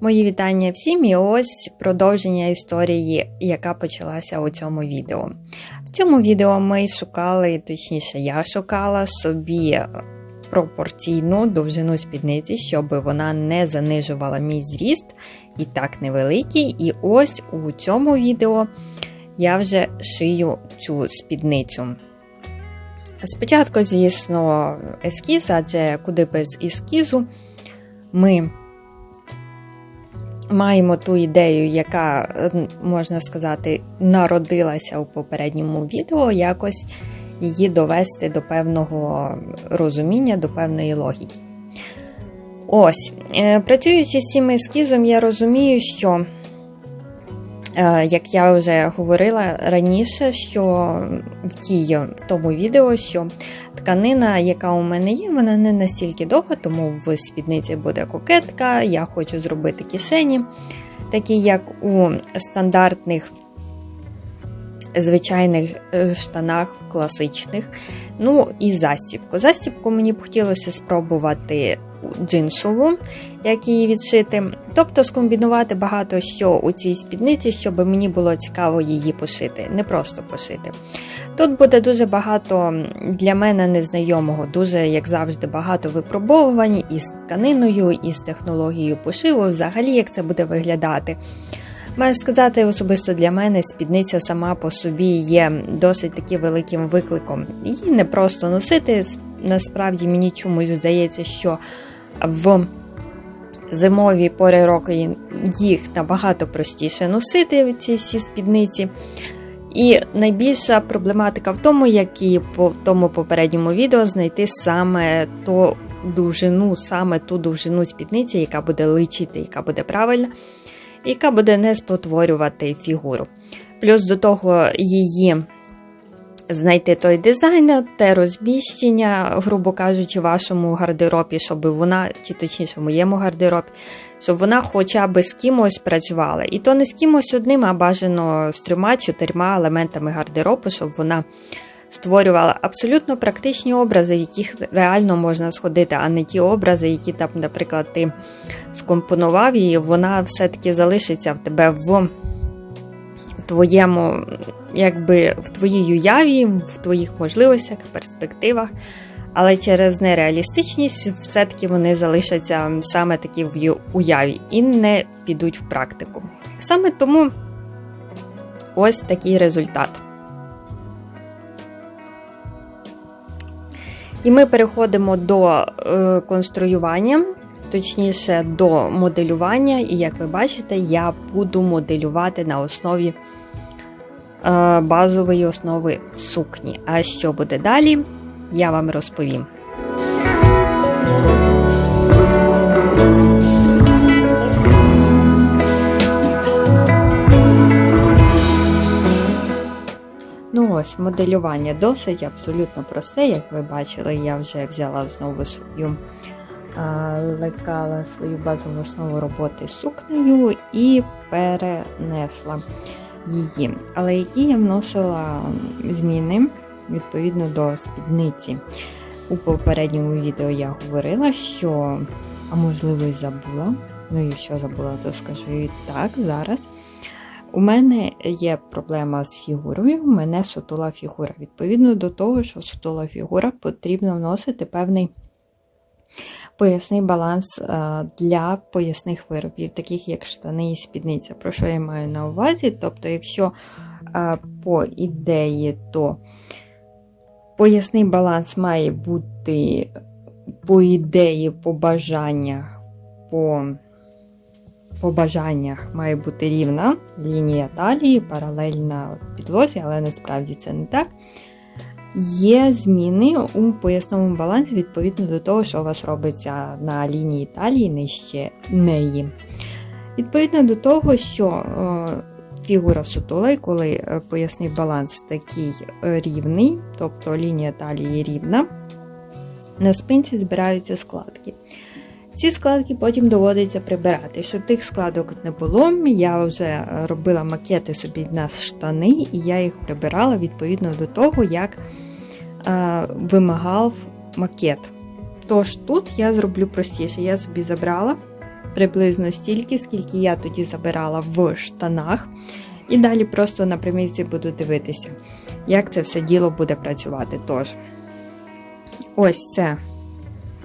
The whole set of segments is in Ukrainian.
Мої вітання всім і ось продовження історії, яка почалася у цьому відео. В цьому відео ми шукали, точніше, я шукала собі пропорційну довжину спідниці, щоб вона не занижувала мій зріст і так невеликий. І ось у цьому відео я вже шию цю спідницю. Спочатку, звісно, ескіз, адже куди без ескізу ми маємо ту ідею, яка, можна сказати, народилася у попередньому відео, якось її довести до певного розуміння, до певної логіки. Ось, е, працюючи з цим ескізом, я розумію, що, е, як я вже говорила раніше, що в тій, в тому відео, що тканина, яка у мене є, вона не настільки довга, тому в спідниці буде кокетка. Я хочу зробити кишені, такі як у стандартних звичайних е, штанах класичних. Ну і застібку. Застібку мені б хотілося спробувати джинсову, як її відшити. Тобто скомбінувати багато що у цій спідниці, щоб мені було цікаво її пошити, не просто пошити. Тут буде дуже багато для мене незнайомого, дуже, як завжди, багато випробовувань із тканиною, і з технологією пошиву, взагалі, як це буде виглядати. Маю сказати, особисто для мене спідниця сама по собі є досить таки великим викликом. Її не просто носити. Насправді мені чомусь здається, що в зимові пори року їх набагато простіше носити, ці всі спідниці. І найбільша проблематика в тому, як і по тому попередньому відео, знайти саме ту довжину, саме ту довжину спідниці, яка буде личити, яка буде правильна яка буде не спотворювати фігуру. Плюс до того її знайти той дизайн, те розміщення, грубо кажучи, вашому гардеробі, щоб вона, чи точніше в моєму гардеробі, щоб вона хоча б з кимось працювала. І то не з кимось одним, а бажано з трьома-чотирма елементами гардеробу, щоб вона створювала абсолютно практичні образи, в яких реально можна сходити, а не ті образи, які там, наприклад, ти скомпонував, і вона все-таки залишиться в тебе в твоєму, якби в твоїй уяві, в твоїх можливостях, перспективах. Але через нереалістичність все-таки вони залишаться саме такі в уяві і не підуть в практику. Саме тому ось такий результат. І ми переходимо до е, конструювання, точніше, до моделювання. І як ви бачите, я буду моделювати на основі е, базової основи сукні. А що буде далі, я вам розповім. Ну ось, моделювання досить абсолютно просте, як ви бачили, я вже взяла знову свою лекала свою базову основу роботи сукнею і перенесла її. Але які я вносила зміни відповідно до спідниці. У попередньому відео я говорила, що, а можливо, і забула. Ну, якщо забула, то скажу і так зараз. У мене є проблема з фігурою, у мене сутула фігура. Відповідно до того, що сутула фігура, потрібно вносити певний поясний баланс е, для поясних виробів, таких як штани і спідниця. Про що я маю на увазі? Тобто, якщо е, по ідеї, то поясний баланс має бути, по ідеї, по бажаннях, по по бажаннях має бути рівна лінія талії, паралельна підлозі, але насправді це не так. Є зміни у поясному балансі відповідно до того, що у вас робиться на лінії талії нижче неї. Відповідно до того, що е, фігура сутула, коли е, поясний баланс такий е, рівний, тобто лінія талії рівна, на спинці збираються складки. Ці складки потім доводиться прибирати. Щоб тих складок не було, я вже робила макети собі на штани, і я їх прибирала відповідно до того, як е, вимагав макет. Тож тут я зроблю простіше. Я собі забрала приблизно стільки, скільки я тоді забирала в штанах. І далі просто на примірці буду дивитися, як це все діло буде працювати. Тож, ось це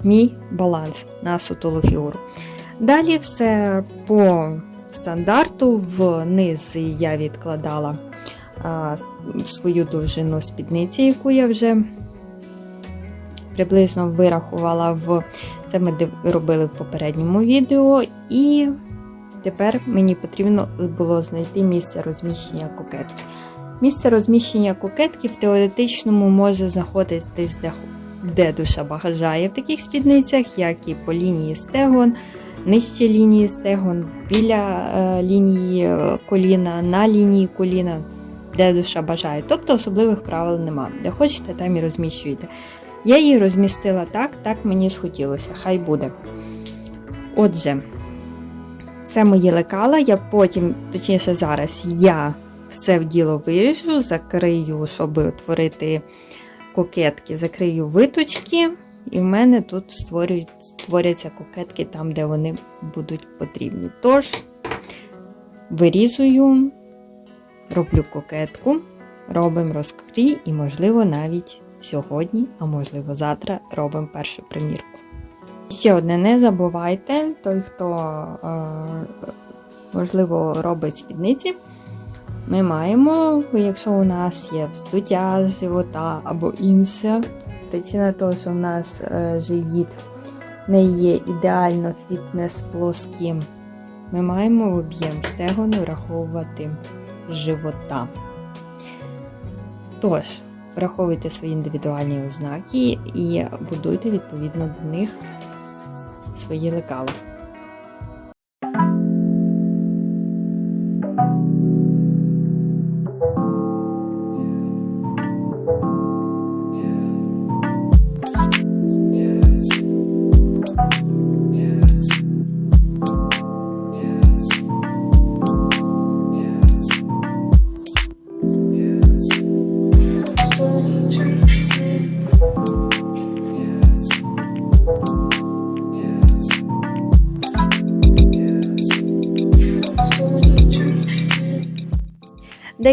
мій баланс на сутулу фігуру. Далі все по стандарту, вниз я відкладала а, свою довжину спідниці, яку я вже приблизно вирахувала в це ми робили в попередньому відео. І тепер мені потрібно було знайти місце розміщення кокетки. Місце розміщення кокетки в теоретичному може знаходитись де, де душа бажає в таких спідницях, як і по лінії стегон, нижче лінії стегон, біля е, лінії е, коліна, на лінії коліна, де душа бажає. Тобто особливих правил нема. Де хочете, там і розміщуйте. Я її розмістила так, так мені схотілося, хай буде. Отже, це мої лекала. Я потім, точніше, зараз я все в діло виріжу, закрию, щоб утворити кокетки, закрию виточки, і в мене тут створяться кокетки там, де вони будуть потрібні. Тож, вирізую, роблю кокетку, робимо розкрій і, можливо, навіть сьогодні, а можливо, завтра робимо першу примірку. Ще одне, не забувайте, той, хто, е, можливо, робить спідниці, ми маємо, якщо у нас є вздуття живота або інша причина того, що у нас е, живіт не є ідеально фітнес плоским, ми маємо в об'єм стегон враховувати живота. Тож, враховуйте свої індивідуальні ознаки і будуйте відповідно до них свої лекала.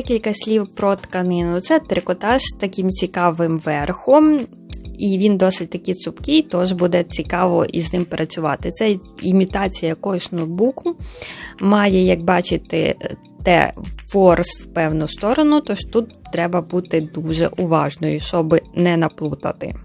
Декілька слів про тканину. Це трикотаж з таким цікавим верхом, і він досить такий цупкий, тож буде цікаво із ним працювати. Це імітація якогось ноутбуку. Має, як бачите, те форс в певну сторону, тож тут треба бути дуже уважною, щоб не наплутати.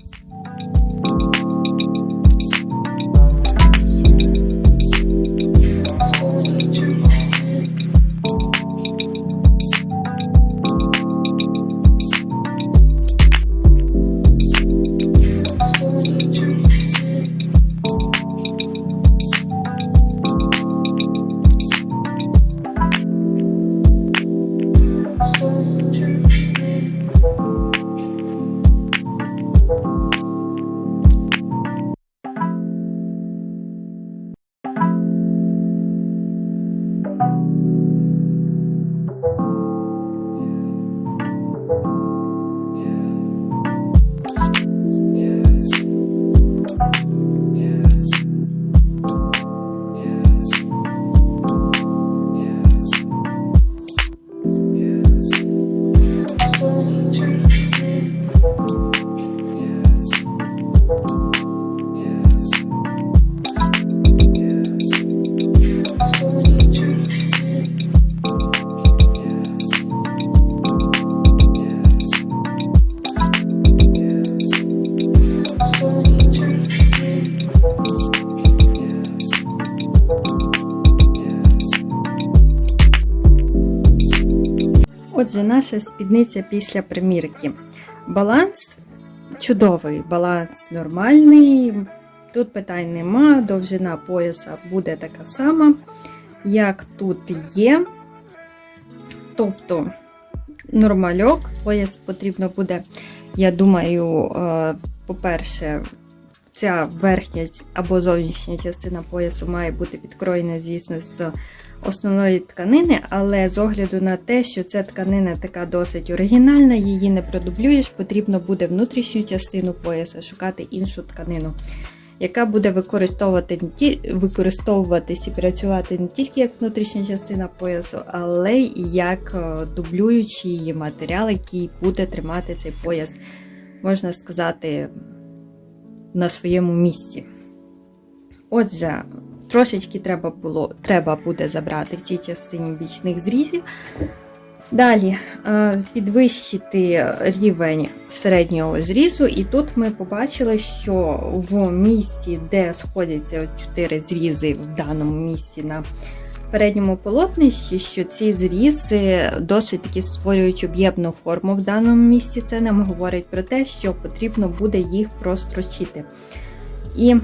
Отже, наша спідниця після примірки. Баланс чудовий, баланс нормальний. Тут питань нема, довжина пояса буде така сама, як тут є. Тобто, нормальок, пояс потрібно буде, я думаю, е, по-перше, ця верхня або зовнішня частина поясу має бути підкроєна, звісно, з основної тканини, але з огляду на те, що ця тканина така досить оригінальна, її не продублюєш, потрібно буде внутрішню частину пояса шукати іншу тканину. яка буде використовувати використовуватись і працювати не тільки як внутрішня частина поясу, але й як е, дублюючий матеріал, який буде тримати цей пояс, можна сказати, на своєму місці. Отже, трошечки треба було, треба буде забрати в цій частині бічних зрізів. Далі е, підвищити рівень середнього зрізу, і тут ми побачили, що в місці, де сходяться чотири зрізи в даному місці на передньому полотнищі, що ці зрізи досить таки створюють об'ємну форму в даному місці. Це нам говорить про те, що потрібно буде їх прострочити. І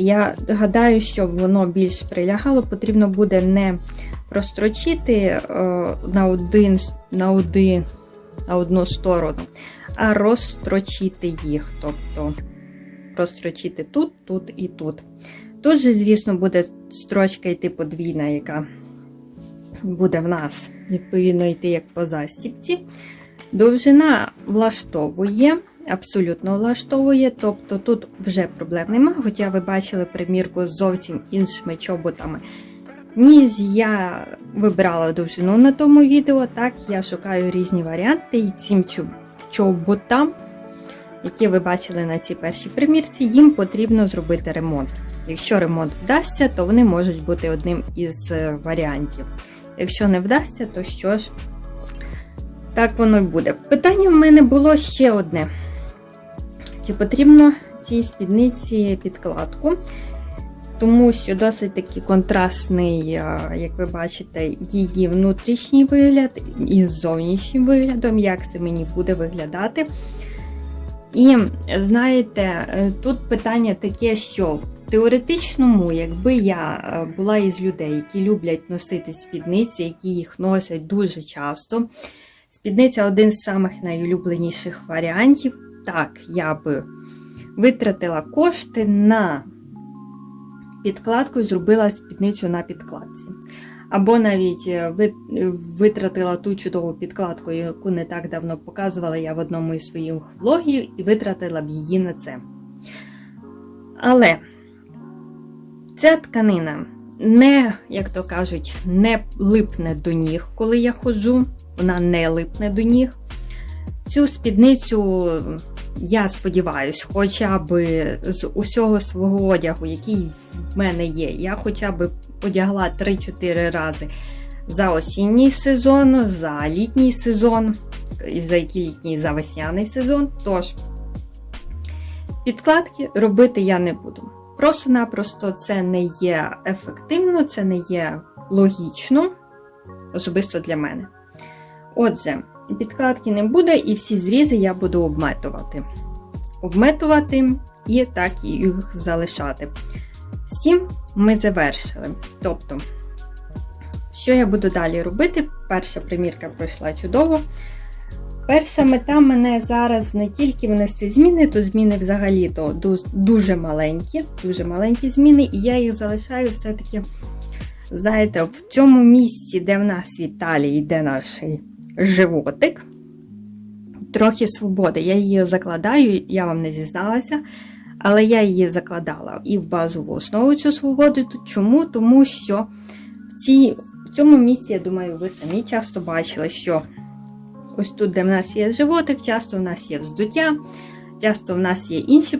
я гадаю, щоб воно більш прилягало, потрібно буде не прострочити е, на один, на один, на одну сторону, а розстрочити їх. Тобто розстрочити тут, тут і тут. Тут же, звісно, буде строчка йти подвійна, яка буде в нас, відповідно, йти як по застіпці. Довжина влаштовує, абсолютно влаштовує, тобто тут вже проблем немає, хоча ви бачили примірку з зовсім іншими чоботами. Ніж я вибирала довжину на тому відео, так я шукаю різні варіанти і цим чоботам, які ви бачили на цій першій примірці, їм потрібно зробити ремонт. Якщо ремонт вдасться, то вони можуть бути одним із е, варіантів. Якщо не вдасться, то що ж, так воно й буде. Питання в мене було ще одне: чи потрібно цій спідниці підкладку? Тому що досить таки контрастний, як ви бачите, її внутрішній вигляд із зовнішнім виглядом, як це мені буде виглядати. І знаєте, е, тут питання таке, що в теоретичному, якби я е, була із людей, які люблять носити спідниці, які їх носять дуже часто. Спідниця один з самих найулюбленіших варіантів. Так, я би витратила кошти на підкладку і зробила спідницю на підкладці. Або навіть е, витратила ту чудову підкладку, яку не так давно показувала я в одному із своїх влогів, і витратила б її на це. Але ця тканина не, як то кажуть, не липне до ніг, коли я ходжу, вона не липне до ніг. Цю спідницю я сподіваюся, хоча б з усього свого одягу, який в мене є, я хоча б одягла 3-4 рази за осінній сезон, за літній сезон, за який літній за весняний сезон. Тож, підкладки робити я не буду. Просто-напросто це не є ефективно, це не є логічно, особисто для мене. Отже, підкладки не буде, і всі зрізи я буду обметувати. Обметувати і так їх залишати. З ми завершили. Тобто, що я буду далі робити? Перша примірка пройшла чудово. Перша мета мене зараз не тільки внести зміни, то зміни взагалі то дуже маленькі, дуже маленькі зміни, і я їх залишаю все-таки, знаєте, в цьому місці, де в нас в Італії йде наш животик. Трохи свободи. Я її закладаю, я вам не зізналася, але я її закладала і в базову основу цю свободу. Чому? Тому що в, цій, в цьому місці, я думаю, ви самі часто бачили, що ось тут, де в нас є животик, часто в нас є вздуття, часто в нас є інші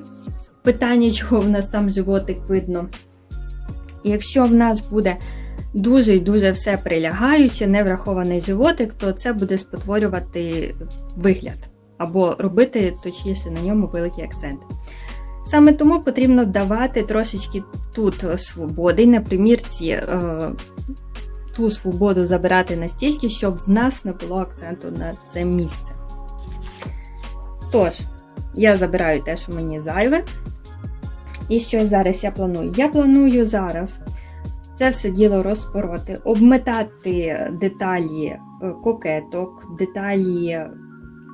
питання, чого в нас там животик видно. І якщо в нас буде дуже і дуже все прилягаюче, не врахований животик, то це буде спотворювати вигляд або робити точніше на ньому великий акцент. Саме тому потрібно давати трошечки тут свободи, на примірці е, ту свободу забирати настільки, щоб в нас не було акценту на це місце. Тож, я забираю те, що мені зайве. І що зараз я планую? Я планую зараз це все діло розпороти, обметати деталі е, кокеток, деталі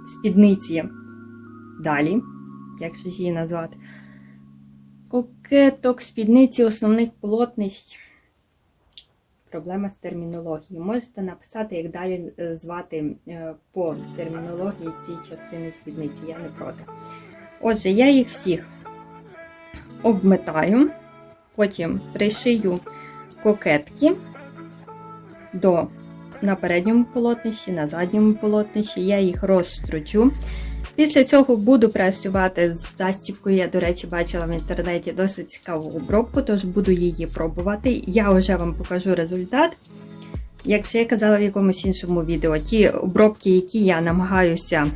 спідниці далі, як ж її назвати, кокеток, спідниці основних полотнищ. Проблема з термінологією. Можете написати, як далі е, звати е, по термінології ці частини спідниці, я не проти. Отже, я їх всіх обметаю, потім пришию кокетки до на передньому полотнищі, на задньому полотнищі, я їх розстручу. Після цього буду працювати з застібкою. Я, до речі, бачила в інтернеті досить цікаву обробку, тож буду її пробувати. Я вже вам покажу результат. Як вже я казала в якомусь іншому відео, ті обробки, які я намагаюся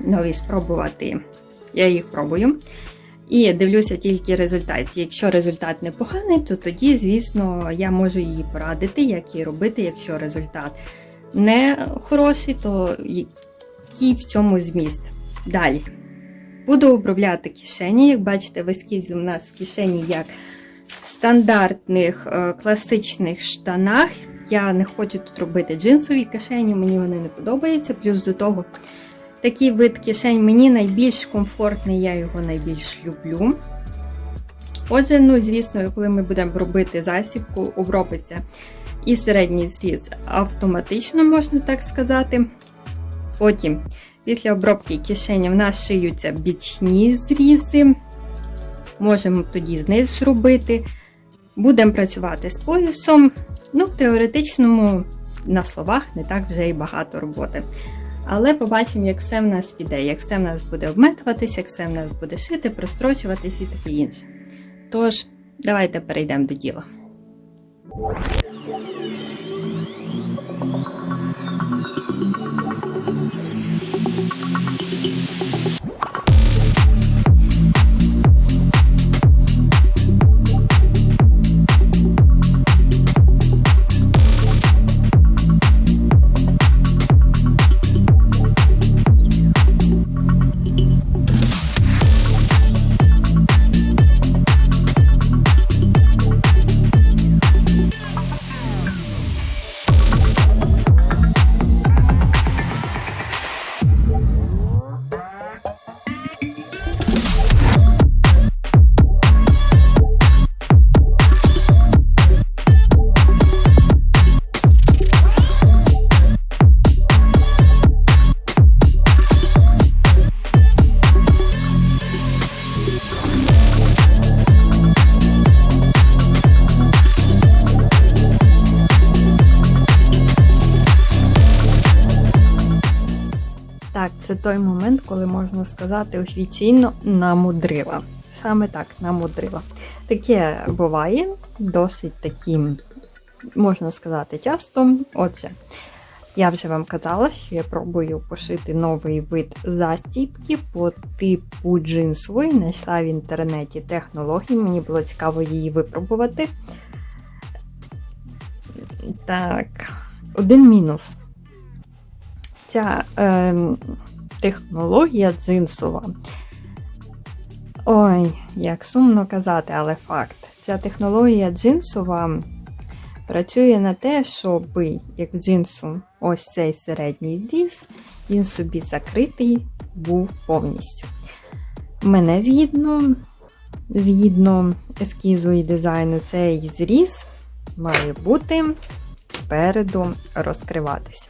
нові спробувати, я їх пробую. І дивлюся тільки результат. Якщо результат непоганий, то тоді, звісно, я можу її порадити, як її робити. Якщо результат не хороший, то який в цьому зміст. Далі. Буду обробляти кишені. Як бачите, в ескізі у нас кишені як стандартних е, класичних штанах. Я не хочу тут робити джинсові кишені, мені вони не подобаються. Плюс до того, такий вид кишень мені найбільш комфортний, я його найбільш люблю. Отже, ну, звісно, коли ми будемо робити засібку, обробиться і середній зріз автоматично, можна так сказати. Потім, після обробки кишені в нас шиються бічні зрізи. Можемо тоді знизу зробити. Будемо працювати з поясом. Ну, в теоретичному, на словах, не так вже і багато роботи. Але побачимо, як все в нас піде, як все в нас буде обметуватися, як все в нас буде шити, прострочуватись і таке інше. Тож, давайте перейдемо до діла. Той момент, коли можна сказати офіційно намудрила. Саме так, намудрила. Таке буває досить таким, можна сказати, часто. Отже, я вже вам казала, що я пробую пошити новий вид застіпки по типу джинсової. Знайшла в інтернеті технології, мені було цікаво її випробувати. Так, один мінус ця е, технологія джинсова. Ой, як сумно казати, але факт. Ця технологія джинсова працює на те, щоб як в джинсу ось цей середній зріз, він собі закритий був повністю. Мене згідно, згідно ескізу і дизайну, цей зріз має бути спереду розкриватися.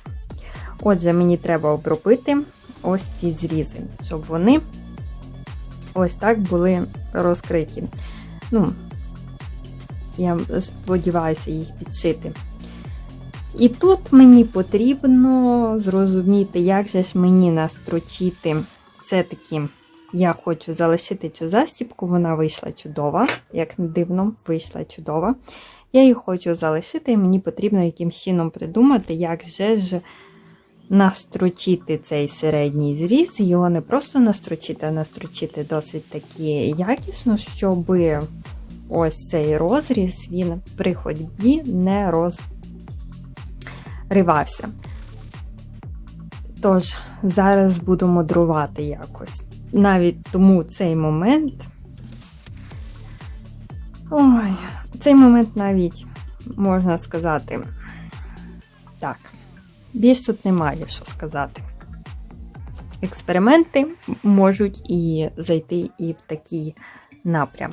Отже, мені треба обробити ось ці зрізи, щоб вони ось так були розкриті. Ну, я сподіваюся їх підшити. І тут мені потрібно зрозуміти, як же ж мені настрочити. Все-таки я хочу залишити цю застіпку, вона вийшла чудова, як не дивно, вийшла чудова. Я її хочу залишити, і мені потрібно якимсь чином придумати, як же ж настрочити цей середній зріз, його не просто настрочити, а настрочити досить таки якісно, щоб ось цей розріз він при ходьбі не розривався. Тож, зараз буду мудрувати якось. Навіть тому цей момент. Ой, цей момент навіть можна сказати так. Більш тут немає що сказати. Експерименти можуть і зайти і в такий напрям.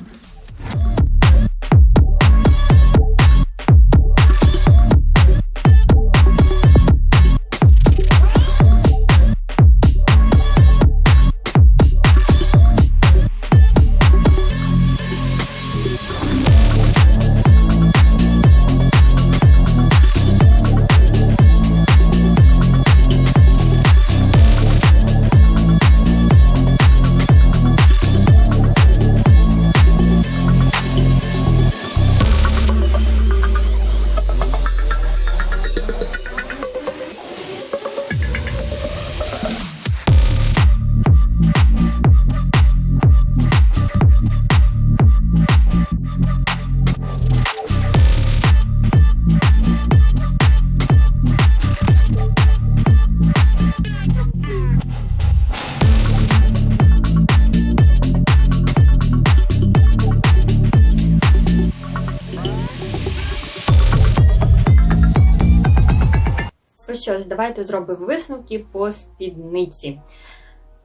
Давайте зробимо висновки по спідниці.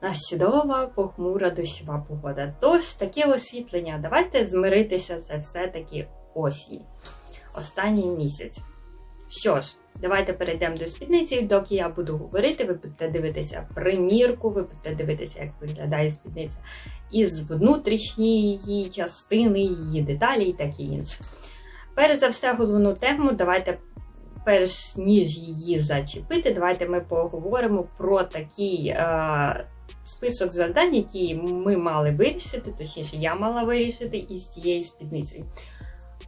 Нас чудова, похмура дощова погода. Тож, таке освітлення. Давайте змиритися це все-таки осінь. Останній місяць. Що ж, давайте перейдемо до спідниці. Доки я буду говорити, ви будете дивитися примірку, ви будете дивитися, як виглядає спідниця із внутрішньої її частини, її деталі і таке інше. Перш за все, головну тему, давайте, перш ніж її зачепити, давайте ми поговоримо про такий е, список завдань, які ми мали вирішити, точніше, я мала вирішити із цією спідницею.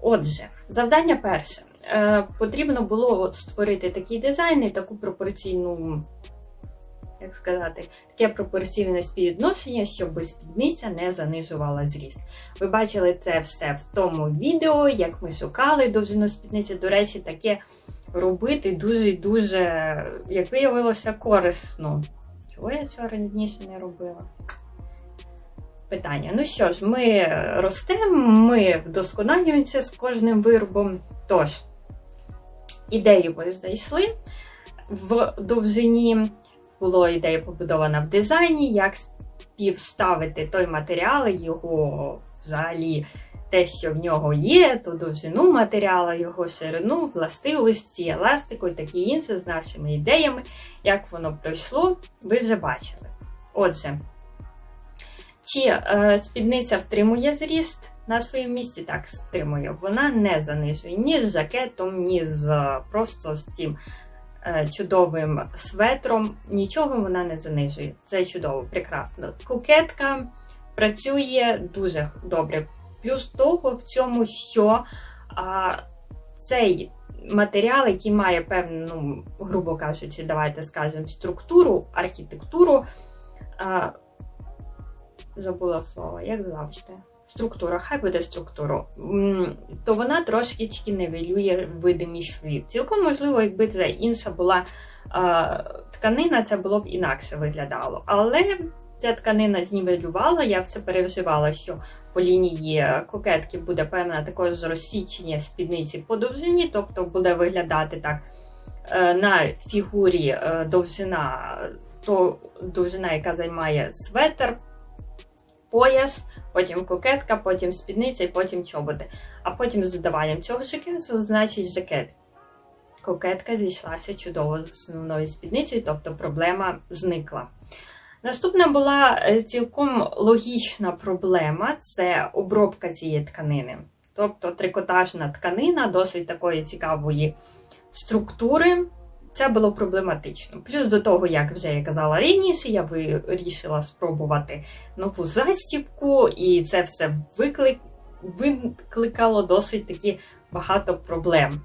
Отже, завдання перше. Е, Потрібно було створити такий дизайн і таку пропорційну, як сказати, таке пропорційне співвідношення, щоб спідниця не занижувала зріст. Ви бачили це все в тому відео, як ми шукали довжину спідниці. До речі, таке робити дуже-дуже, як виявилося, корисно. Чого я цього раніше не робила? Питання. Ну що ж, ми ростемо, ми вдосконалюємося з кожним виробом. Тож, ідею ви знайшли в довжині. Була ідея побудована в дизайні, як співставити той матеріал, його взагалі те, що в нього є, ту довжину матеріалу, його ширину, властивості, еластику і таке інше з нашими ідеями. Як воно пройшло, ви вже бачили. Отже, чи е, спідниця втримує зріст на своєму місці? Так, втримує. Вона не занижує ні з жакетом, ні з просто з тим е, чудовим светром. Нічого вона не занижує. Це чудово, прекрасно. Кукетка працює дуже добре. Плюс того в цьому, що а, цей матеріал, який має певну, ну, грубо кажучи, давайте скажемо, структуру, архітектуру. А, забула слово, як завжди. Структура, хай буде структуру, то вона трошечки нивелює видимість швів. Цілком можливо, якби це інша була а, тканина, це було б інакше виглядало. Але ця тканина знівелювала, я все переживала, що по лінії кокетки буде певне також розсічення спідниці по довжині, тобто буде виглядати так е, на фігурі е, довжина, то довжина, яка займає светр, пояс, потім кокетка, потім спідниця і потім чоботи. А потім з додаванням цього жакету, значить жакет. Кокетка зійшлася чудово з основною спідницею, тобто проблема зникла. Наступна була е, цілком логічна проблема це обробка цієї тканини. Тобто трикотажна тканина досить такої цікавої структури. Це було проблематично. Плюс до того, як вже я казала раніше, я вирішила спробувати нову застібку, і це все виклик... викликало досить таки багато проблем.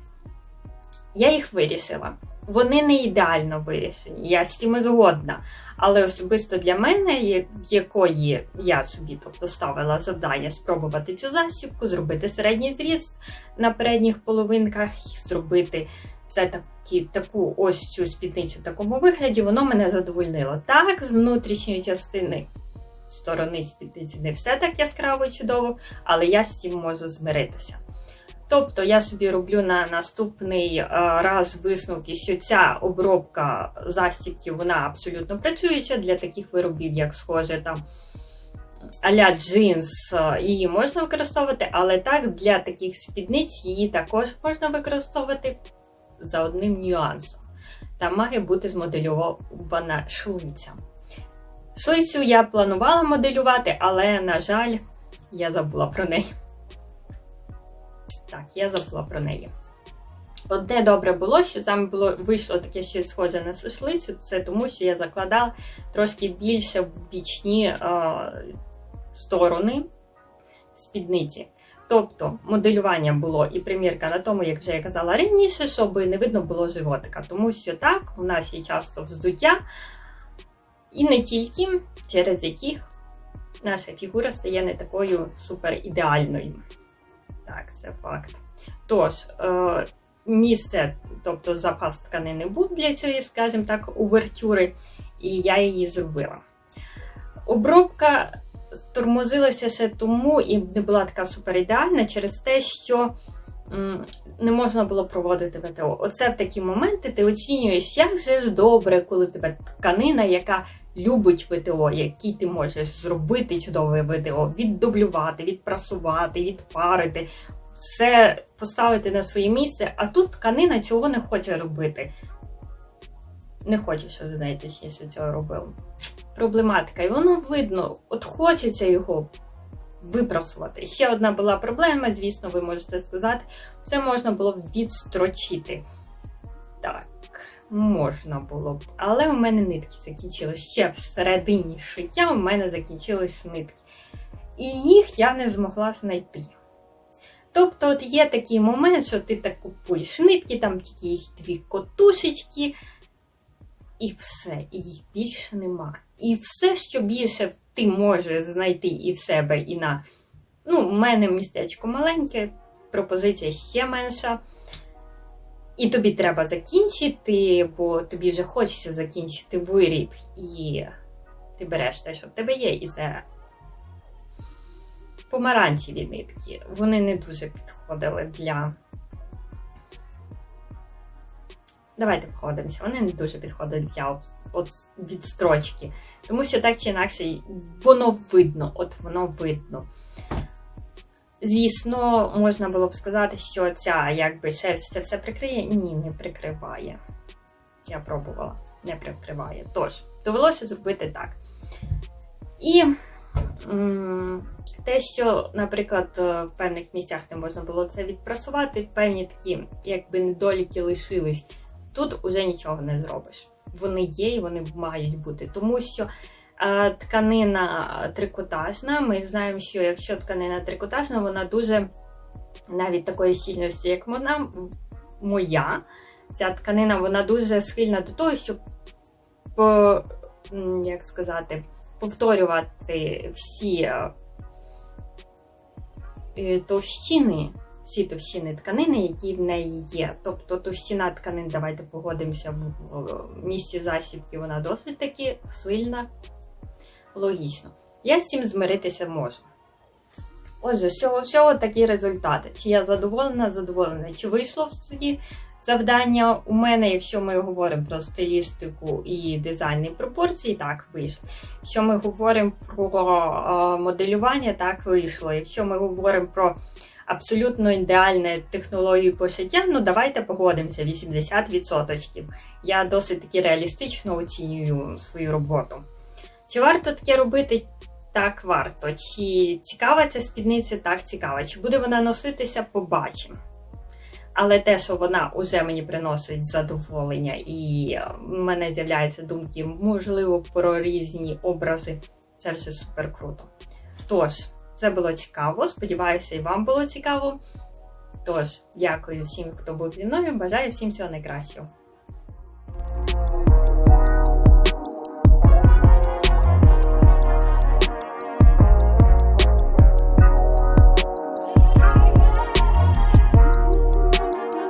Я їх вирішила. Вони не ідеально вирішені, я з цим згодна. Але особисто для мене, якої я собі тобто, ставила завдання спробувати цю засібку, зробити середній зріз на передніх половинках, зробити все таки таку ось цю спідницю в такому вигляді, воно мене задовольнило. Так, з внутрішньої частини сторони спідниці не все так яскраво і чудово, але я з цим можу змиритися. Тобто я собі роблю на наступний е, раз висновки, що ця обробка застібків вона абсолютно працююча для таких виробів, як схоже там аля джинс, е, її можна використовувати, але так для таких спідниць її також можна використовувати за одним нюансом. Там має бути змоделювана шлиця. Шлицю я планувала моделювати, але, на жаль, я забула про неї. Так, я забула про неї. Одне добре було, що саме було вийшло таке щось схоже на сушлицю, це тому, що я закладала трошки більше бічні е, сторони спідниці. Тобто моделювання було і примірка на тому, як вже я казала раніше, щоб не видно було животика. Тому що так, у нас є часто вздуття, і не тільки через яких наша фігура стає не такою супер ідеальною. Так, це факт. Тож, е, місце, тобто запас тканини був для цієї, скажімо так, увертюри, і я її зробила. Обробка тормозилася ще тому і не була така суперідеальна через те, що не можна було проводити ВТО. Оце в такі моменти ти оцінюєш, як же ж добре, коли в тебе тканина, яка любить ВТО, який ти можеш зробити чудове ВТО, віддублювати, відпрасувати, відпарити, все поставити на своє місце, а тут тканина чого не хоче робити. Не хоче, щоб з точніше цього робив. Проблематика, і воно видно, от хочеться його випрасувати. Ще одна була проблема, звісно, ви можете сказати, все можна було б відстрочити. Так, можна було б. Але у мене нитки закінчились. Ще всередині шиття у мене закінчились нитки. І їх я не змогла знайти. Тобто, от є такий момент, що ти так купуєш нитки, там тільки їх дві котушечки, і все, і їх більше нема. І все, що більше ти можеш знайти і в себе, і на. Ну, в мене містечко маленьке, пропозиція ще менша. І тобі треба закінчити, бо тобі вже хочеться закінчити виріб, і ти береш те, що в тебе є, і це помаранчеві нитки. Вони не дуже підходили для. Давайте походимося. Вони не дуже підходять для от відстрочки. Тому що так чи інакше воно видно, от воно видно. Звісно, можна було б сказати, що ця якби шерсть це все прикриє. Ні, не прикриває. Я пробувала, не прикриває. Тож, довелося зробити так. І те, що, наприклад, в певних місцях не можна було це відпрасувати, певні такі, якби недоліки лишились. Тут уже нічого не зробиш. Вони є і вони мають бути. Тому що е, тканина трикотажна, ми знаємо, що якщо тканина трикотажна, вона дуже навіть такої щільності, як вона моя, ця тканина вона дуже схильна до того, щоб по, як сказати, повторювати всі е, товщини всі товщини тканини, які в неї є. Тобто товщина тканин, давайте погодимося в місці засібки, вона досить таки сильна, логічно. Я з цим змиритися можу. Отже, всього всього такі результати. Чи я задоволена, задоволена, чи вийшло в суді завдання у мене, якщо ми говоримо про стилістику і дизайн і пропорції, так вийшло. Якщо ми говоримо про моделювання, так вийшло. Якщо ми говоримо про абсолютно ідеальне технологію пошиття, ну давайте погодимося, 80%. Я досить таки реалістично оцінюю свою роботу. Чи варто таке робити? Так, варто. Чи цікава ця спідниця? Так, цікава. Чи буде вона носитися, побачимо. Але те, що вона вже мені приносить задоволення, і в мене з'являються думки, можливо, про різні образи, це вже супер круто. Тож. Це було цікаво. Сподіваюся, і вам було цікаво. Тож, дякую всім, хто був зі мною. Бажаю всім всього найкращого.